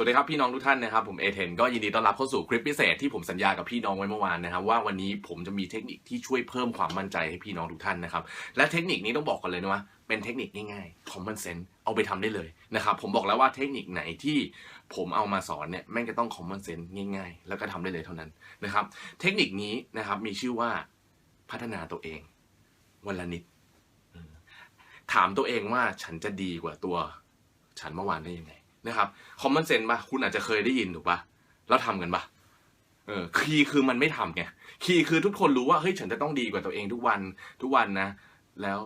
วัสดีครับพี่น้องทุกท่านนะครับผมเอเทนก็ยินดีต้อนรับเข้าสู่คลิปพิเศษที่ผมสัญญากับพี่น้องไว้เมื่อวานนะครับว่าวันนี้ผมจะมีเทคนิคที่ช่วยเพิ่มความมั่นใจให้พี่น้องทุกท่านนะครับและเทคนิคนี้ต้องบอกกันเลยนะว่าเป็นเทคนิคง่ายๆ common sense เอาไปทำได้เลยนะครับผมบอกแล้วว่าเทคนิคไหนที่ผมเอามาสอนเนี่ยแม่งจะต้อง common sense ง่ายๆ แล้วก็ทำได้เลยเท่านั้นนะครับเทคนิคนี้นะครับมีชื่อว่าพัฒนาตัวเองวันละนิด ถามตัวเองว่าฉันจะดีกว่าตัว ฉันเมื่อวานได้ยังไง นะครับคอมมอนเซนป่ะคุณอาจจะเคยได้ยินถูกป่ะแล้วทำกันป่ะเออคีย์คือมันไม่ทำไงคีย์คือทุกคนรู้ว่าเฮ้ยฉันจะต้องดีกว่าตัวเองทุกวันทุกวันนะ แล้ว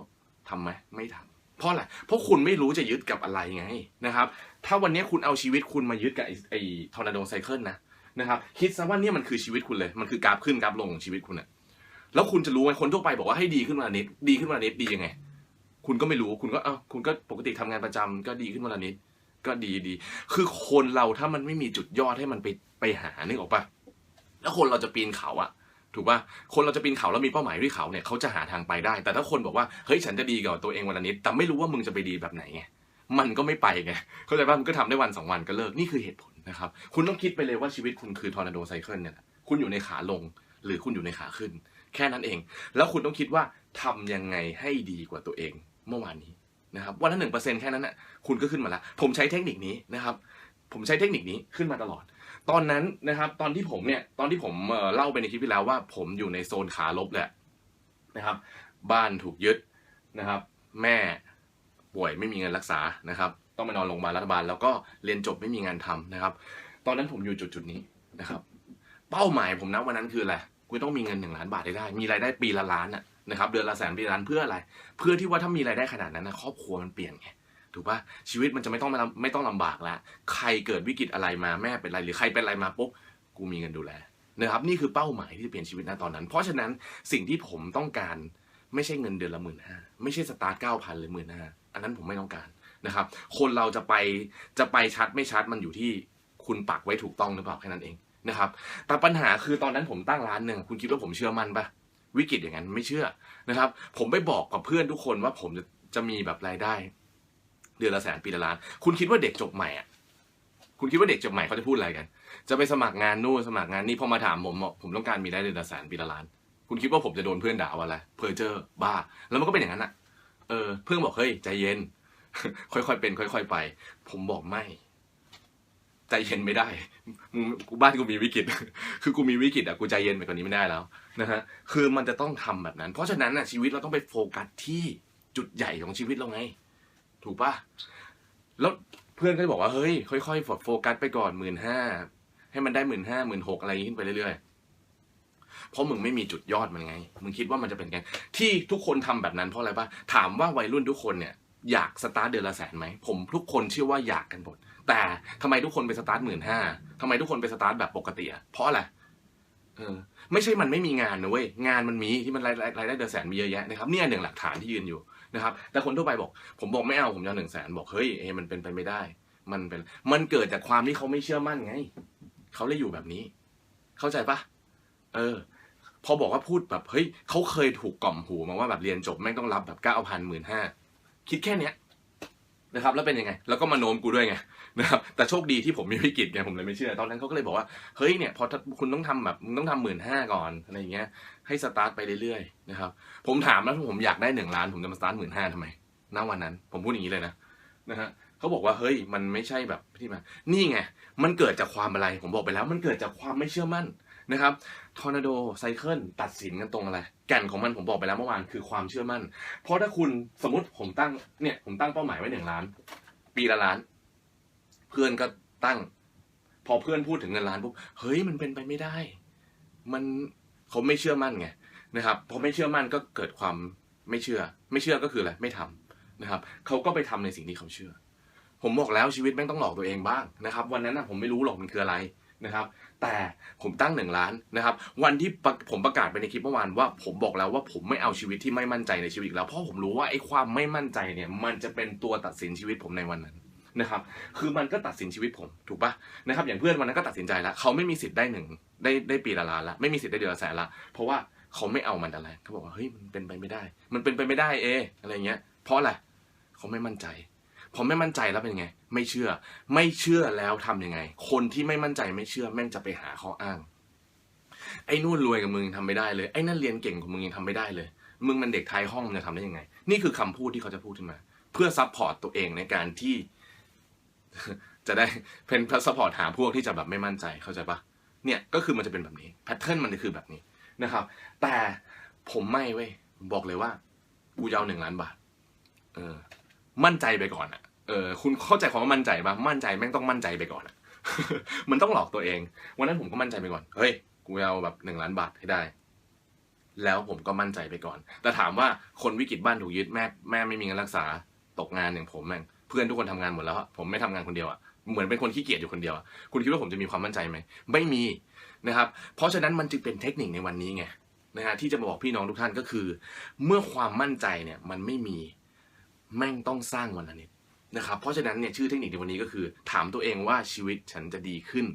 ทำไหมไม่ทำเพราะอะไรเพราะคุณไม่รู้จะยึดกับอะไรไงนะครับ ถ้าวันนี้คุณเอาชีวิตคุณมายึดกับไอ้ทอร์นาโดไซเคิลนะนะครับ คิดซะว่าเนี่ยมันคือชีวิตคุณเลย มันคือกราฟขึ้นกราฟลงของชีวิตคุณอะแล้วคุณจะรู้ไหมคนทั่วไปบอกว่าให้ดีขึ้นวันละนิดดีขึ้นวันละนิดดียังไง คุณก็ไม่รู้คุณก็เอ้าคุณก็ปกติทำงานประจำก็ดีขึ้นวันละนิด ก็ดีดี คือคนเราถ้ามันไม่มีจุดยอดให้มันไปไปหานึกออกปะแล้วคนเราจะปีนเขาอะถูกปะคนเราจะปีนเขาแล้วมีเป้าหมายที่เขาเนี่ยเขาจะหาทางไปได้ แต่ถ้าคนบอกว่าเฮ้ยฉันจะดีกับตัวเองวันนิดแต่ไม่รู้ว่ามึงจะไปดีแบบไหนไงมันก็ไม่ไปไงเข้าใจปะมันก็ทำได้วันสองวันก็เลิกนี่คือเหตุผลนะครับ คุณต้องคิดไปเลยว่าชีวิตคุณคือทอร์นาโดไซเคิลเนี่ยคุณอยู่ในขาลงหรือคุณอยู่ในขาขึ้น แค่นั้นเอง แล้วคุณต้องคิดว่าทำยังไงให้ดีกว่าตัวเอง เมื่อวานนี้ นะครับวันละหนึ่งเปอร์เซ็นต์แค่นั้นน่ะคุณก็ขึ้นมาแล้วผมใช้เทคนิคนี้นะครับผมใช้เทคนิคนี้ขึ้นมาตลอด ตอนนั้นนะครับตอนที่ผมเนี่ยตอนที่ผมเล่าไปในคลิปที่แล้วว่า ผมอยู่ในโซนขาลบแหละนะครับ บ้านถูกยึดนะครับ แม่ป่วยไม่มีเงินรักษานะครับ ต้องไปนอนโรงพยาบาลรัฐบาล แล้วก็เรียนจบไม่มีงานทำนะครับ ตอนนั้นผมอยู่จุดจุดนี้นะครับ เป้าหมายผมนะวันนั้นคืออะไรกูต้องมีเงินหนึ่งล้านบาทให้ได้ มีรายได้ปีละล้านอะ นะครับเดือนละแสนปีละล้านเพื่ออะไร เพื่อที่ว่าถ้ามีรายได้ขนาดนั้นนะครอบครัวมันเปลี่ยนไงถูกปะชีวิตมันจะไม่ต้องไม่ไม่ต้องลำบากแล้วใครเกิดวิกฤตอะไรมาแม่เป็นไรหรือใครเป็นอะไรมาปุ๊บกูมีเงินดูแลนะครับนี่คือเป้าหมายที่จะเปลี่ยนชีวิตนะตอนนั้น เพราะฉะนั้นสิ่งที่ผมต้องการไม่ใช่เงินเดือนละหมื่นห้าไม่ใช่สตาร์ทเก้าพันหรือหมื่นห้าอันนั้นผมไม่ต้องการนะครับคนเราจะไปจะไปชัดไม่ชัดมันอยู่ที่คุณปักไว้ถูกต้องหรือเปล่าแค่นั้นเองนะครับแต่ปัญหาคือตอนนั้นผมตั้งร้านหนึ่งคุณคิดว่าผมเชื่อมั่นปะ วิกฤตอย่างนั้นไม่เชื่อนะครับ ผมไปบอกกับเพื่อนทุกคนว่าผมจะจะมีแบบรายได้ เดือนละแสนปีละล้าน คุณคิดว่าเด็กจบใหม่อะคุณคิดว่าเด็กจบใหม่เขาจะพูดอะไรกัน จะไปสมัครงานนู่นสมัครงานนี่พอมาถามผมบอกผมต้องการมีรายได้เดือนละแสนปีละล้าน คุณคิดว่าผมจะโดนเพื่อนด่าว่าอะไรเพอเจอร์บ้า แล้วมันก็เป็นอย่างนั้นอะเออเพื่อนบอกเฮ้ยใจเย็น ค่อยๆเป็น ค่อย ๆ ไป ผมบอกไม่ ใจเย็นไม่ได้กูบ้านกูมีวิกฤต คือกูมีวิกฤตอะกูใจเย็นไปกว่านี้ไม่ได้แล้วนะฮะ คือมันจะต้องทำแบบนั้น เพราะฉะนั้นอะชีวิตเราต้องไปโฟกัสที่จุดใหญ่ของชีวิตเราไง ถูกปะแล้วเพื่อนก็จะบอกว่าเฮ้ยค่อยๆโฟกัสไปก่อนหมื่นห้าให้มันได้หมื่นห้าหมื่นหกอะไรอย่างนี้ขึ้นไปเรื่อยๆ เพราะมึงไม่มีจุดยอดมันไง มึงคิดว่ามันจะเป็นไง ที่ทุกคนทำแบบนั้นเพราะอะไรปะถามว่าวัยรุ่นทุกคนเนี่ย อยากสตาร์ทเดือนละแสนไหมผมทุกคนเชื่อว่าอยากกันหมดแต่ทำไมทุกคนไปสตาร์ทหมื่นห้าทำไมทุกคนไปสตาร์ทแบบปกติอะเพราะอะไรเออไม่ใช่มันไม่มีงานนะเว้ยงานมันมีที่มันรายรายรายได้เดือนแสนมีเยอะแยะนะครับเนี่ยหนึ่งหลักฐานที่ยืนอยู่นะครับแต่คนทั่วไปบอก ผมบอกไม่เอาผมจะหนึ่งแสนบอกเฮ้ยเอมันเป็นไปไม่ได้ มันเป็นมันเกิดจากความที่เขาไม่เชื่อมั่นไงเขาเลยอยู่แบบนี้ เข้าใจปะเออ พอบอกว่าพูดแบบเฮ้ยเขาเคยถูกกล่อมหูมาว่าแบบเรียนจบแม่งต้องรับแบบเก้าพันหมื่นห้า คิดแค่เนี้ยนะครับแล้วเป็นยังไง แล้วก็มาโน้มกูด้วยไงนะครับแต่โชคดีที่ผมมีวิกฤตไงผมเลยไม่เชื่อตอนนั้นเขาก็เลยบอกว่าเฮ้ยเนี่ยพอคุณต้องทำแบบต้องทำหมื่นห้าก่อนอะไรอย่างเงี้ยให้สตาร์ทไปเรื่อยๆนะครับผมถามแล้วผมอยากได้หนึ่งล้านผมจะมาสตาร์ทหมื่นห้าทำไมณวันนั้น ผมพูดอย่างนี้เลยนะนะฮะเขาบอกว่าเฮ้ยมันไม่ใช่แบบที่มานี่ไงมันเกิดจากความอะไร ผมบอกไปแล้วมันเกิดจากความไม่เชื่อมั่น นะครับทอร์นาโดไซเคิลตัดสินกันตรงอะไร แก่นของมันผมบอกไปแล้วเมื่อวานคือความเชื่อมั่น เพราะถ้าคุณสมมติผมตั้งเนี่ยผมตั้งเป้าหมายไว้หนึ่งล้าน ปีละล้าน เพื่อนก็ตั้ง พอเพื่อนพูดถึงเงินล้านปุ๊บเฮ้ยมันเป็นไปไม่ได้ มันเขาไม่เชื่อมั่นไงนะครับพอไม่เชื่อมั่นก็เกิดความไม่เชื่อ ไม่เชื่อก็คืออะไรไม่ทำนะครับเขาก็ไปทำในสิ่งที่เขาเชื่อ ผมบอกแล้วชีวิตแม่งต้องหลอกตัวเองบ้างนะครับ วันนั้นนะผมไม่รู้หรอกมันคืออะไร นะครับแต่ผมตั้งหนึ่งล้านนะครับวันที่ผมประกาศไปในคลิปเมื่อวานว่าผมบอกแล้วว่าผมไม่เอาชีวิตที่ไม่มั่นใจในชีวิตอีกแล้วเพราะผมรู้ว่าไอ้ความไม่มั่นใจเนี่ยมันจะเป็นตัวตัดสินชีวิตผมในวันนั้นนะครับคือมันก็ตัดสินชีวิตผมถูกปะนะครับอย่างเพื่อนวันนั้นก็ตัดสินใจแล้วเขาไม่มีสิทธิ์ได้หนึ่งได้ได้ปีละล้านละไม่มีสิทธิ์ได้เดือนละแสนละเพราะว่าเขาไม่เอามันอะไรเขาบอกว่าเฮ้ยมันเป็นไปไม่ได้ มันเป็นไปไม่ได้เออะไรเงี้ยเพราะอะไรเขาไม่มั่นใจ พอไม่มั่นใจแล้วเป็นไง ไม่เชื่อ ไม่เชื่อแล้วทำยังไง คนที่ไม่มั่นใจไม่เชื่อแม่งจะไปหาข้ออ้าง ไอ้นู่นรวยกับมึงยังทำไม่ได้เลย ไอ้นั่นเรียนเก่งกว่ามึงยังทำไม่ได้เลย มึงมันเด็กไทยห้องมึงจะทำได้ยังไง นี่คือคำพูดที่เขาจะพูดขึ้นมา เพื่อซัพพอร์ตตัวเองในการที่จะได้เป็นซัพพอร์ตหาพวกที่จะแบบไม่มั่นใจเข้าใจปะเนี่ยก็คือมันจะเป็นแบบนี้แพทเทิร์นมันคือแบบนี้นะครับ แต่ผมไม่เว้ยบอกเลยว่า กูจะเอาหนึ่งล้านบาท เออ มั่นใจไปก่อนอะเออคุณเข้าใจคำว่ามั่นใจปะมั่นใจแม่งต้องมั่นใจไปก่อนอะมันต้องหลอกตัวเอง วันนั้นผมก็มั่นใจไปก่อน เฮ้ย กูเอาแบบหนึ่งล้านบาทให้ได้ แล้วผมก็มั่นใจไปก่อน แต่ถามว่าคนวิกฤตบ้านถูกยึดแม่แม่ไม่มีเงินรักษา ตกงานอย่างผมแม่ง เพื่อนทุกคนทำงานหมดแล้วอะผมไม่ทำงานคนเดียวอะเหมือนเป็นคนขี้เกียจอยู่คนเดียวอะคุณคิดว่าผมจะมีความมั่นใจไหม ไม่มีนะครับ เพราะฉะนั้นมันจึงเป็นเทคนิคในวันนี้ไงนะฮะที่จะมาบอกพี่น้องทุกท่านก็คือ เมื่อความมั่นใจเนี่ยมันไม่มี แม่งต้องสร้างวันละนิดนะครับ เพราะฉะนั้นเนี่ยชื่อเทคนิคในวันนี้ก็คือ ถามตัวเองว่าชีวิตฉันจะดีขึ้น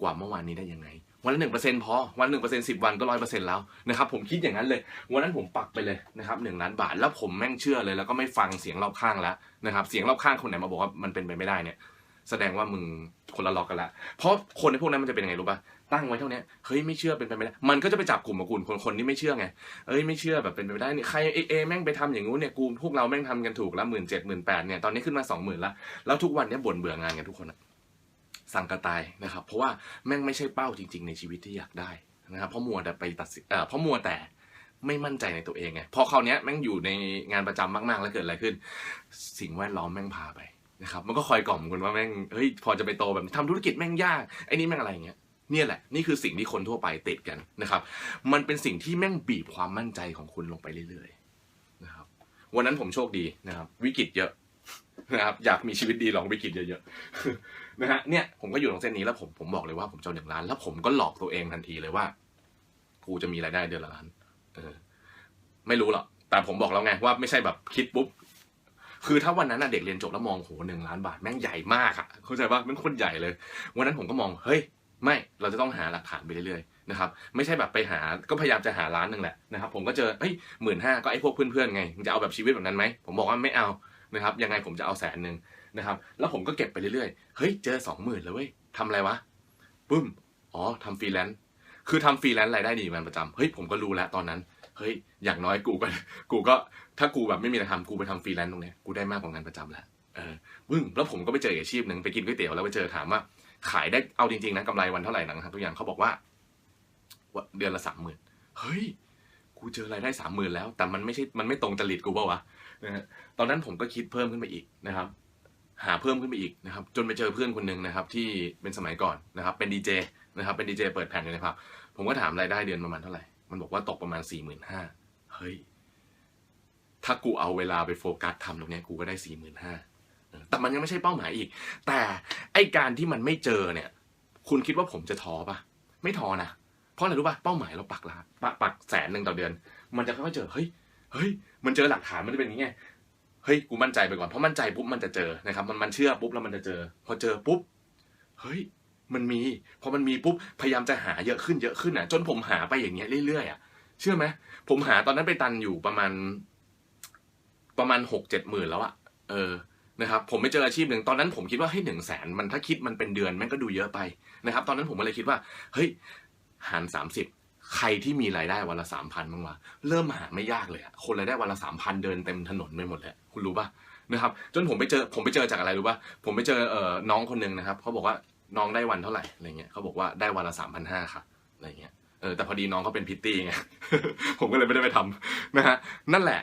กว่าเมื่อวานนี้ได้ยังไง วันละหนึ่งเปอร์เซ็นพอ วันหนึ่งเปอร์เซ็นสิบวันก็ร้อยเปอร์เซ็นแล้วนะครับผมคิดอย่างนั้นเลย วันนั้นผมปักไปเลยนะครับหนึ่งล้านบาท แล้วผมแม่งเชื่อเลย แล้วก็ไม่ฟังเสียงรอบข้างแล้วนะครับ เสียงรอบข้างคนไหนมาบอกว่ามันเป็นไปไม่ได้เนี่ย แสดงว่ามึงคนละล็อกกันละ เพราะคนในพวกนั้นมันจะเป็นยังไงรู้ป่ะ ตั้งไว้เท่านี้เฮ้ยไม่เชื่อเป็นไปไม่ได้มันก็จะไปจับกลุ่มกับกลุ่มคนคนที่ไม่เชื่อไงเอ้ยไม่เชื่อแบบเป็นไปไม่ได้นี่ใครเอเอแม่งไปทำอย่างงู้นเนี่ยกูพวกเราแม่งทำกันถูกแล้วหมื่นเจ็ดหมื่นแปดเนี่ยตอนนี้ขึ้นมาสองหมื่นละแล้วทุกวันเนี้บ่นเบื่องานกันทุกคนอะสั่งกระตายนะครับ เพราะว่าแม่งไม่ใช่เป้าจริง ๆ ในชีวิตที่อยากได้นะครับเพราะมัวแต่ไปตัดสินเอ่อเพราะมัวแต่ไม่มั่นใจในตัวเองไงพอคราวเนี้ยแม่งอยู่ในงานประจำมากๆแล้วเกิดอะไรขึ้น สิ่งแวดล้อมแม่งพาไปนะครับมันก็คอยกล่อมคุณว่าแม่งเฮ้ยพอจะไปโตแบบนี้ทำธุรกิจแม่งยากไอ้นี่แม่งอะไรอย่างเงี้ย เนี่ยแหละนี่คือสิ่งที่คนทั่วไปติดกันนะครับ มันเป็นสิ่งที่แม่งบีบความมั่นใจของคุณลงไปเรื่อยๆนะครับ วันนั้นผมโชคดีนะครับ วิกฤตเยอะนะครับอยากมีชีวิตดีลองวิกฤตเยอะๆนะฮะเนี่ยผมก็อยู่ตรงเส้นนี้แล้วผมผมบอกเลยว่าผมจะหนึ่งล้าน แล้วผมก็หลอกตัวเองทันทีเลยว่ากูจะมีรายได้เดือนละล้านเออไม่รู้หรอกแต่ผมบอกแล้วไงว่าไม่ใช่แบบคิดปุ๊บคือถ้าวันนั้นน่ะเด็กเรียนจบแล้วมองโหหนึ่งล้านบาทแม่งใหญ่มากอะเข้าใจป่ะแม่งคตรใหญ่เลย วันนั้นผมก็มองเฮ้ย ไม่เราจะต้องหาหลักฐานไปเรื่อยๆนะครับไม่ใช่แบบไปหาก็พยายามจะหาร้านหนึ่งแหละนะครับผมก็เจอเฮ้ยหมื่นห้าก็ไอ้พวกเพื่อนๆไงจะเอาแบบชีวิตแบบนั้นไหมผมบอกว่าไม่เอานะครับยังไงผมจะเอาแสนหนึ่งนะครับแล้วผมก็เก็บไปเรื่อยๆเฮ้ยเจอสองหมื่นแล้วเว้ยทำอะไรวะปึ้มอ๋อทำฟรีแลนซ์คือทำฟรีแลนซ์รายได้ดีมันประจำเฮ้ยผมก็รู้แล้วตอนนั้นเฮ้ยอย่างน้อยกูก็กูก็ถ้ากูแบบไม่มีอะไรทำกูไปทำฟรีแลนซ์ตรงนี้กูได้มากกว่างานประจำแล้วเออปึ้งแล้วผมก็ไปเจออาชีพหนึ่งไปกินก๋วยเตี๋ยวแล้วไปเจอถามว่า ขายได้เอาจริงๆนะกำไรวันเท่าไหร่นะครับทุกอย่างเขาบอกว่า เดือนละสามหมื่นเฮ้ยกูเจอรายได้สามหมื่นแล้ว แต่มันไม่ใช่มันไม่ตรงจริตกูเปล่าวะนะฮะตอนนั้นผมก็คิดเพิ่มขึ้นไปอีกนะครับ หาเพิ่มขึ้นไปอีกนะครับ จนไปเจอเพื่อนคนหนึ่งนะครับ ที่เป็นสมัยก่อนนะครับ เป็นดีเจนะครับ เป็นดีเจเปิดแผ่นอยู่นะครับ ผมก็ถามรายได้เดือนประมาณเท่าไหร่มันบอกว่าตกประมาณสี่หมื่นห้าเฮ้ยถ้ากูเอาเวลาไปโฟกัสทำตรงเนี้ยกูก็ได้สี่หมื่นห้า แต่มันยังไม่ใช่เป้าหมายอีก แต่ไอการที่มันไม่เจอเนี่ย คุณคิดว่าผมจะท้อปะไม่ท้อนะ เพราะอะไรรู้ปะเป้าหมายเราปักละปักปักแสนหนึ่งต่อเดือน มันจะค่อยๆเจอ เฮ้ย เฮ้ย มันเจอหลักฐานมันจะเป็นอย่างงี้ไงเฮ้ย กูมั่นใจไปก่อน เพราะมั่นใจปุ๊บมันจะเจอนะครับ มันมันเชื่อปุ๊บแล้วมันจะเจอ พอเจอปุ๊บ เฮ้ย มันมี พอมันมีปุ๊บ พยายามจะหาเยอะขึ้นเยอะขึ้นอะ จนผมหาไปอย่างเงี้ยเรื่อยๆอะ เชื่อไหม ผมหาตอนนั้นไปตันอยู่ประมาณ ประมาณหกเจ็ดหมื่นแล้วอะ เออ นะครับผมไปเจออาชีพหนึ่งตอนนั้นผมคิดว่าให้หนึ่งแสนมันถ้าคิดมันเป็นเดือนแม่งก็ดูเยอะไปนะครับตอนนั้นผมก็เลยคิดว่าเฮ้ยหารสามสิบใครที่มีรายได้วันละสามพันบ้างวะเริ่มหาไม่ยากเลยอะคนรายได้วันละสามพันเดินเต็มถนนไปหมดเลยคุณรู้ปะนะครับ จนผมไปเจอผมไปเจอจากอะไรรู้ปะผมไปเจอเอ่อน้องคนหนึ่งนะครับเขาบอกว่าน้องได้วันเท่าไหร่อะไรเงี้ยเขาบอกว่าได้วันละสามพันห้าค่ะอะไรเงี้ยเออแต่พอดีน้องเขาเป็นพิตตี้ไงผมก็เลยไม่ได้ไปทำนะฮะนั่นแหละ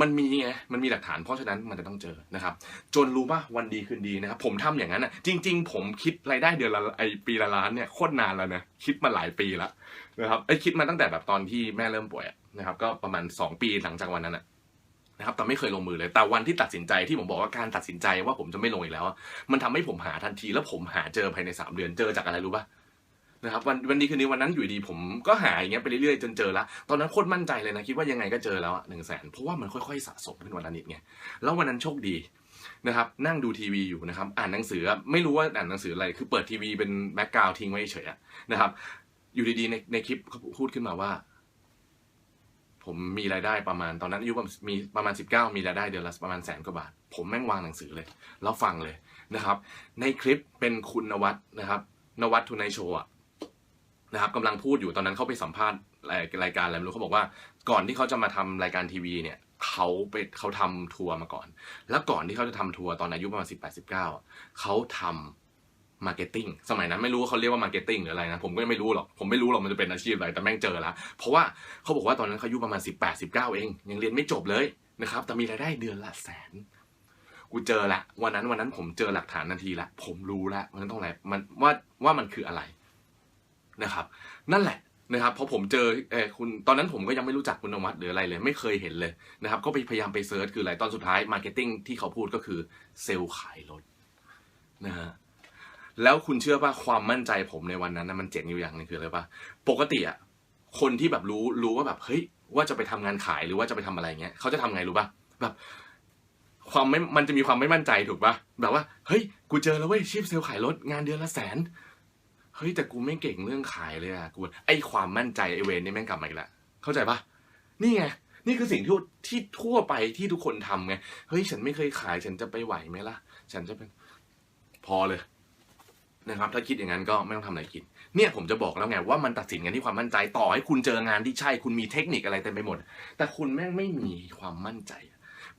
มันมีไง มันมีหลักฐานเพราะฉะนั้นมันจะต้องเจอนะครับ จนรู้ป่ะวันดีคืนดีนะครับ ผมทำอย่างนั้นอะ จริง ๆ ผมคิดรายได้เดือนละไอปีละล้านเนี่ยโคตรนานแล้วนะ คิดมาหลายปีแล้วนะครับ ไอคิดมาตั้งแต่แบบตอนที่แม่เริ่มป่วยนะครับ ก็ประมาณสองปีหลังจากวันนั้นอะนะครับแต่ไม่เคยลงมือเลย แต่วันที่ตัดสินใจที่ผมบอกว่าการตัดสินใจว่าผมจะไม่ลงอีกแล้ว มันทำให้ผมหาทันทีแล้วผมหาเจอภายในสามเดือน เจอจากอะไรรู้ป่ะ นะครับวันวันนี้คืนนี้วันนั้นอยู่ดีผมก็หาอย่างเงี้ยไปเรื่อยๆจนเจอละตอนนั้นโคตรมั่นใจเลยนะคิดว่ายังไงก็เจอแล้วหนึ่งแสนเพราะว่ามันค่อยๆสะสมขึ้นวันละนิดไงแล้ววันนั้นโชคดีนะครับนั่งดูทีวีอยู่นะครับอ่านหนังสือไม่รู้ว่าอ่านหนังสืออะไรคือเปิดทีวีเป็นแบ็กกราวด์ทิ้งไว้เฉยๆนะครับ อยู่ดีๆในในคลิปเขาพูดขึ้นมาว่า ผมมีรายได้ประมาณตอนนั้นอายุประมาณมีประมาณ 19 มีรายได้เดือนละประมาณแสนกว่าบาท ผมแม่งวางหนังสือเลย แล้วฟังเลยนะครับ ในคลิปเป็นคุณนวัดนะครับนวัดทุนไนโชว์ นะครับกำลังพูดอยู่ตอนนั้นเขาไปสัมภาษณ์รายการอะไรไม่รู้เขาบอกว่า ก่อนที่เขาจะมาทำรายการทีวีเนี่ยเขาไปเขาทำทัวร์มาก่อน แล้วก่อนที่เขาจะทำทัวร์ตอนอายุประมาณ18 19อะเก้าเขาทำมาร์เก็ตติ้งสมัยนั้นไม่รู้ว่าเขาเรียกว่ามาร์เก็ตติ้งหรืออะไรนะ ผมก็ไม่รู้หรอก ผมไม่รู้หรอกมันจะเป็นอาชีพอะไร แต่แม่งเจอล้วเพราะว่าเขาบอกว่าตอนนั้นเขาอายุประมาณ 18 19 เอง ยังเรียนไม่จบเลยนะครับ แต่มีรายได้เดือนละแสน กูเจอละ วันนั้นวันนั้นผมเจอหลักฐานทันทีละ ผมรู้ละมันต้องอะไรมันว่าว่ามันคืออะไร นะครับ นั่นแหละนะครับพอผมเจอเออคุณตอนนั้นผมก็ยังไม่รู้จักคุณนวัดหรืออะไรเลย ไม่เคยเห็นเลยนะครับ ก็ไปพยายามไปเซิร์ชคืออะไรตอนสุดท้ายมาร์เก็ตติ้งที่เขาพูดก็คือเซลล์ขายรถนะฮะแล้วคุณเชื่อป่ะความมั่นใจผมในวันนั้นนะมันเจ๋งอยู่อย่างนึงคืออะไรป่ะปกติอะคนที่แบบรู้รู้ว่าแบบเฮ้ยว่าจะไปทำงานขายหรือว่าจะไปทำอะไรเงี้ยเขาจะทำไงรู้ป่ะแบบ ความไม่มันจะมีความไม่มั่นใจถูกป่ะแบบว่าเฮ้ยกูเจอแล้วเว้ยชีพเซลล์ขายรถงานเดือนละแสน เฮ้ยแต่กูไม่เก่งเรื่องขายเลยอะกูไอความมั่นใจไอเวนนี่แม่งกลับมาอีกแล้วเข้าใจปะนี่ไงนี่คือสิ่งที่ที่ทั่วไปที่ทุกคนทำไงเฮ้ยฉันไม่เคยขายฉันจะไปไหวไหมล่ะ ฉันจะเป็นพอเลยนะครับถ้าคิดอย่างนั้นก็ไม่ต้องทำอะไรกิน เนี่ยผมจะบอกแล้วไงว่ามันตัดสินกันที่ความมั่นใจต่อให้คุณเจองานที่ใช่ คุณมีเทคนิคอะไรเต็มไปหมด แต่คุณแม่งไม่มีความมั่นใจ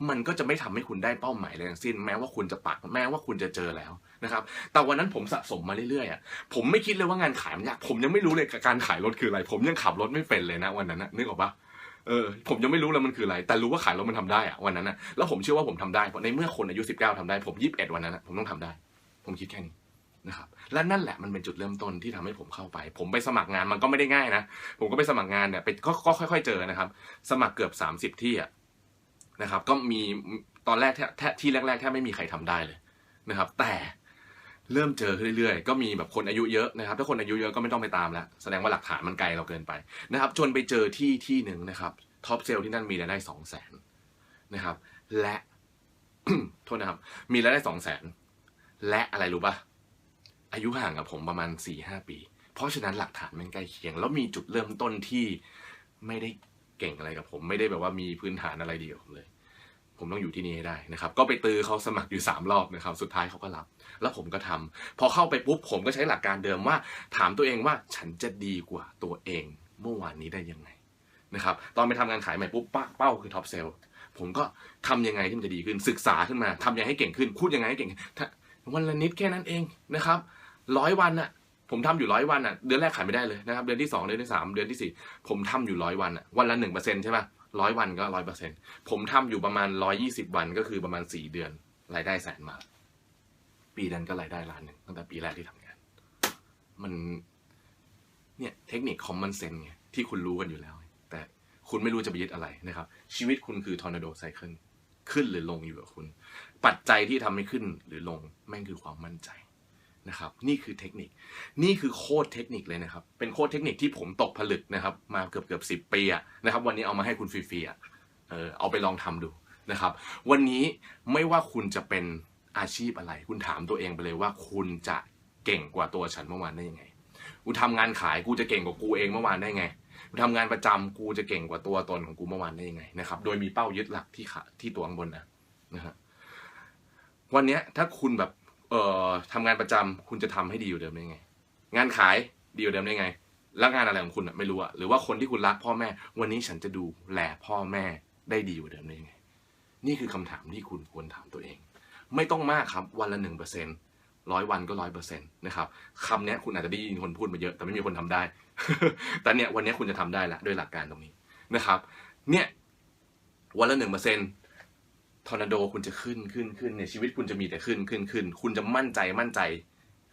มันก็จะไม่ทำให้คุณได้เป้าหมายเลยทั้งสิ้น แม้ว่าคุณจะปักแม้ว่าคุณจะเจอแล้วนะครับ แต่วันนั้นผมสะสมมาเรื่อยๆอะผมไม่คิดเลยว่างานขายมันยาก ผมยังไม่รู้เลยการขายรถคืออะไร ผมยังขับรถไม่เป็นเลยนะวันนั้นนะนึกออกปะเออผมยังไม่รู้เลยมันคืออะไร แต่รู้ว่าขายรถมันทำได้อะวันนั้นนะแล้วผมเชื่อว่าผมทำได้เพราะในเมื่อคนอายุสิบเก้าทำได้ ผมยี่สิบเอ็ดวันนั้นนะผมต้องทำได้ ผมคิดแค่นี้นะครับและนั่นแหละมันเป็นจุดเริ่มต้นที่ทำให้ผมเข้าไป ผมไปสมัครงานมันก็ไม่ได้ง่ายนะ ผมก็ไปสมัครงานเนี่ยไปก็ค่อยๆเจอนะครับ สมัครเกือบสามสิบที่อะ นะครับ ก็มีตอนแรกแทที่แรกๆแทบไม่มีใครทำได้เลยนะครับ แต่เริ่มเจอขึ้นเรื่อยๆ ก็มีแบบคนอายุเยอะนะครับ ถ้าคนอายุเยอะก็ไม่ต้องไปตามแล้ว แสดงว่าหลักฐานมันไกลเราเกินไปนะครับ จนไปเจอที่ที่หนึ่งนะครับท็อปเซลที่นั่นมีรายได้สองแสนนะครับ และโทษนะครับ มีรายได้สองแสนและอะไรรู้ปะอายุห่างกับผมประมาณสี่ห้าปี เพราะฉะนั้นหลักฐานมันใกล้เคียง แล้วมีจุดเริ่มต้นที่ไม่ได้ เก่งอะไรกับผมไม่ได้แบบว่ามีพื้นฐานอะไรดีกับผมเลย ผมต้องอยู่ที่นี่ให้ได้นะครับ ก็ไปตือเขาสมัครอยู่สามรอบนะครับ สุดท้ายเขาก็รับ แล้วผมก็ทำพอเข้าไปปุ๊บผมก็ใช้หลักการเดิมว่า ถามตัวเองว่าฉันจะดีกว่าตัวเองเมื่อวานนี้ได้ยังไงนะครับตอนไปทำงานขายใหม่ปุ๊บปเป้าคือท็อปเซลผมก็ทำยังไงที่มันจะดีขึ้นศึกษาขึ้นมาทำยังไงให้เก่งขึ้นพูดยังไงให้เก่งวันละนิดแค่นั้นเองนะครับร้อยวันอะ ผมทำอยู่ร้อยวันอะเดือนแรกขายไม่ได้เลยนะครับเดือนที่สองเดือนที่สามเดือนที่สี่ผมทำอยู่ร้อยวันอะวันละหนึ่งเปอร์เซ็นต์ใช่ปะร้อยวันก็ร้อยเปอร์เซ็นต์ผมทำอยู่ประมาณร้อยี่สิบวันก็คือประมาณสี่เดือนรายได้แสนบาปีนั้นก็รายได้ล้านหนึ่งตั้งแต่ปีแรกที่ทำงาน มันเนี่ยเทคนิคคอมมอนเซนไงที่คุณรู้กันอยู่แล้ว แต่คุณไม่รู้จะไปยึดอะไรนะครับ ชีวิตคุณคือทอร์นาโดไซเคิลขึ้นหรือลงอยู่กับคุณ ปัจจัยที่ทำให้ขึ้นหรือลงแม่งคือความมั่นใจ นะครับ นี่คือเทคนิค นี่คือโคตรเทคนิคเลยนะครับ เป็นโคตรเทคนิคที่ผมตกผลึกนะครับ มาเกือบเกือบสิบปีนะครับ วันนี้เอามาให้คุณฟรีๆเออเอาไปลองทำดูนะครับ วันนี้ไม่ว่าคุณจะเป็นอาชีพอะไร คุณถามตัวเองไปเลยว่าคุณจะเก่งกว่าตัวฉันเมื่อวานได้ยังไง กูทำงานขายกูจะเก่งกว่ากูเองเมื่อวานได้ไง กูทำงานประจำกูจะเก่งกว่าตัวตนของกูเมื่อวานได้ยังไงนะครับ โดยมีเป้ายึดหลักที่ขาที่ตัวข้างบนนะนะฮะวันนี้ถ้าคุณแบบ เอ่อทำงานประจำคุณจะทำให้ดีอยู่เดิมได้ไง งานขายดีอยู่เดิมได้ไง แล้วงานอะไรของคุณอะไม่รู้อะหรือว่าคนที่คุณรักพ่อแม่ วันนี้ฉันจะดูแลพ่อแม่ได้ดีอยู่เดิมได้ไง นี่คือคำถามที่คุณควรถามตัวเอง ไม่ต้องมากครับวันละหนึ่งเปอร์เซ็นต์ร้อยวันก็ร้อยเปอร์เซ็นต์นะครับคำนี้คุณอาจจะได้ยินคนพูดมาเยอะ แต่ไม่มีคนทำได้ แต่เนี่ยวันนี้คุณจะทำได้ละด้วยหลักการตรงนี้นะครับ เนี่ยวันละหนึ่งเปอร์เซ็นต์ ทอร์นาโดคุณจะขึ้นขึ้นขึ้นเนี่ยชีวิตคุณจะมีแต่ขึ้นขึ้นขึ้น คุณจะมั่นใจมั่นใจ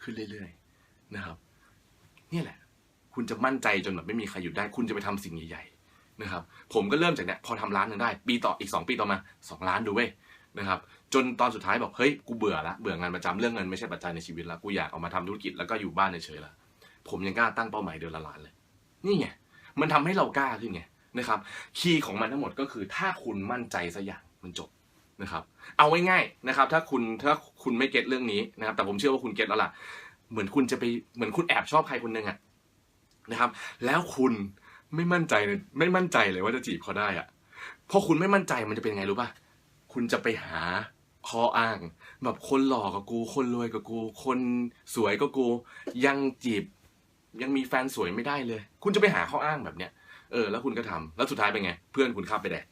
ขึ้นเรื่อยๆนะครับนี่แหละ คุณจะมั่นใจจนแบบไม่มีใครหยุดได้ คุณจะไปทำสิ่งใหญ่ๆนะครับ ผมก็เริ่มจากเนี้ยพอทำร้านหนึงได้ ปีต่ออีกสองปีต่อมาสองล้านดูเว้ยนะครับ จนตอนสุดท้ายบอกเฮ้ยกูเบื่อละเบื่องานประจำเรื่องเงินไม่ใช่ปัจจัยในชีวิตละกูอยากออกมาทำธุรกิจแล้วก็อยู่บ้านเฉยๆละผมยังกล้าตั้งเป้าหมายเดือนละล้านเลย นี่ไงมันทำให้เรากล้าขึ้นไงนะครับ คีย์ของมันทั้งหมดก็คือถ้าคุณมั่นใจสักอย่างมันจบ นะครับเอาไว้ง่ายนะครับ ถ้าคุณถ้าคุณไม่เก็ตเรื่องนี้นะครับ แต่ผมเชื่อว่าคุณเก็ตแล้วล่ะ เหมือนคุณจะไปเหมือนคุณแอบชอบใครคนหนึ่งอะนะครับ แล้วคุณไม่มั่นใจเลยไม่มั่นใจเลยว่าจะจีบเขาได้อะพอคุณไม่มั่นใจมันจะเป็นไงรู้ป่ะคุณจะไปหาข้ออ้าง แบบคนหล่อกับกู คนรวยกับกู คนสวยกับกู ยังจีบ ยังมีแฟนสวยไม่ได้เลย คุณจะไปหาข้ออ้างแบบเนี้ยเออแล้วคุณก็ทำแล้วสุดท้ายเป็นไง เพื่อนคุณขับไปแดก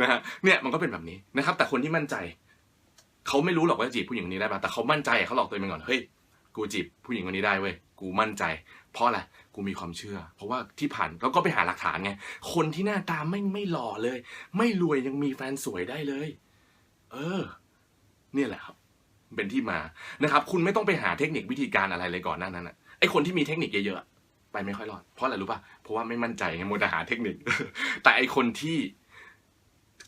นะฮะเนี่ยมันก็เป็นแบบนี้นะครับ แต่คนที่มั่นใจเขาไม่รู้หรอกว่าจีบผู้หญิงคนนี้ได้ป่ะแต่เขามั่นใจเขาหลอกตัวเองไปก่อนเฮ้ยกูจีบผู้หญิงคนนี้ได้เว้ยกูมั่นใจ เพราะอะไรกูมีความเชื่อ เพราะว่าที่ผ่านแล้วก็ไปหาหลักฐานไงคนที่หน้าตาไม่ไม่หล่อเลย ไม่รวยยังมีแฟนสวยได้เลย เออ เนี่ยแหละครับเป็นที่มานะครับ คุณไม่ต้องไปหาเทคนิควิธีการอะไรเลยก่อนหน้านั้นอะไอคนที่มีเทคนิคเยอะๆ ไปไม่ค่อยรอด เพราะอะไรรู้ป่ะ เพราะว่าไม่มั่นใจไงมัวแต่หาเทคนิค แต่ไอคนที่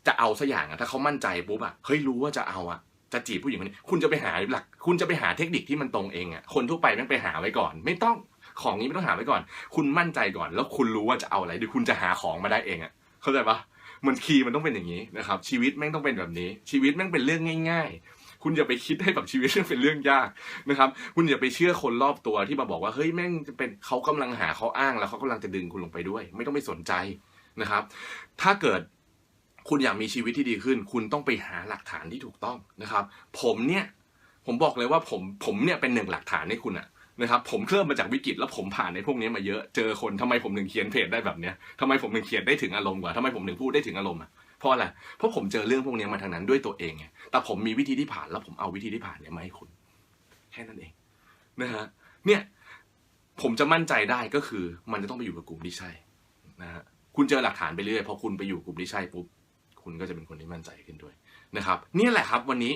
จะเอาสักอย่างอะถ้าเขามั่นใจปุ๊บอะเฮ้ยรู้ว่าจะเอาอะจะจีบผู้หญิงคนนี้ คุณจะไปหาหลัก คุณจะไปหาเทคนิคที่มันตรงเองอะคนทั่วไปแม่งไปหาไว้ก่อน ไม่ต้องของนี้ไม่ต้องหาไว้ก่อน คุณมั่นใจก่อน แล้วคุณรู้ว่าจะเอาอะไรเดี๋ยวคุณจะหาของมาได้เองอะเข้าใจปะมันคีย์มันต้องเป็นอย่างนี้นะครับ ชีวิตแม่งต้องเป็นแบบนี้ ชีวิตแม่งเป็นเรื่องง่าย คุณอย่าไปคิดให้แบบชีวิตแม่งเป็นเรื่องยากนะครับ คุณอย่าไปเชื่อคนรอบตัวที่มาบอกว่าเฮ้ยแม่งจะเป็นเขากำลังหาเขาอ้างแล้วเขากำลังจะดึงคุณลงไปด้วย ไม่ต้องไปสนใจนะครับ ถ้าเกิดคุณอยากมีชีวิตที่ดีขึ้น คุณต้องไปหาหลักฐานที่ถูกต้องนะครับ ผมเนี่ยผมบอกเลยว่าผมผมเนี่ยเป็นหนึ่งหลักฐานให้คุณอะนะครับผมเคลื่อนมาจากวิกฤตแล้วผมผ่านในพวกนี้มาเยอะเจอคนทำไมผมถึงเขียนเพจได้แบบเนี้ยทำไมผมถึงเขียนได้ถึงอารมณ์กว่าทำไมผมถึงพูดได้ถึงอารมณ์อะ เพราะอะไร เพราะผมเจอเรื่องพวกนี้มาทางนั้นด้วยตัวเองไง แต่ผมมีวิธีที่ผ่านแล้วผมเอาวิธีที่ผ่านเนี่ยมาให้คุณ แค่นั้นเองนะฮะ เนี่ยผมจะมั่นใจได้ก็คือ มันจะต้องไปอยู่กับกลุ่มที่ใช่นะฮะ คุณเจอหลักฐานไปเรื่อยพอคุณไปอยู่กลุ่มที่ใช่ปุ๊บ คุณก็จะเป็นคนที่มั่นใจขึ้นด้วยนะครับนี่แหละครับวันนี้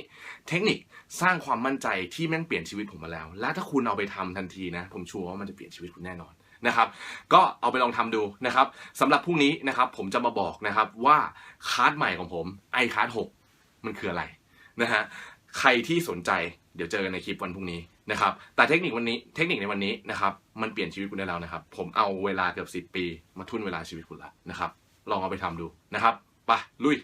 เทคนิคสร้างความมั่นใจที่แม่งเปลี่ยนชีวิตผมมาแล้ว และถ้าคุณเอาไปทำทันทีนะ ผมชัวร์ว่ามันจะเปลี่ยนชีวิตคุณแน่นอน นะครับ ก็เอาไปลองทำดูนะครับสำหรับพรุ่งนี้นะครับ ผมจะมาบอกนะครับว่าคาร์ดใหม่ของผมไอคาร์ด6มันคืออะไรนะฮะใครที่สนใจเดี๋ยวเจอกันในคลิปวันพรุ่งนี้นะครับแต่เทคนิควันนี้เทคนิคในวันนี้นะครับมันเปลี่ยนชีวิตคุณได้แล้วนะครับ ผมเอาเวลาเกือบ10 ปี มาทุ่นเวลาชีวิตคุณละนะครับ ลองเอาไปทำดูนะครับไปลุย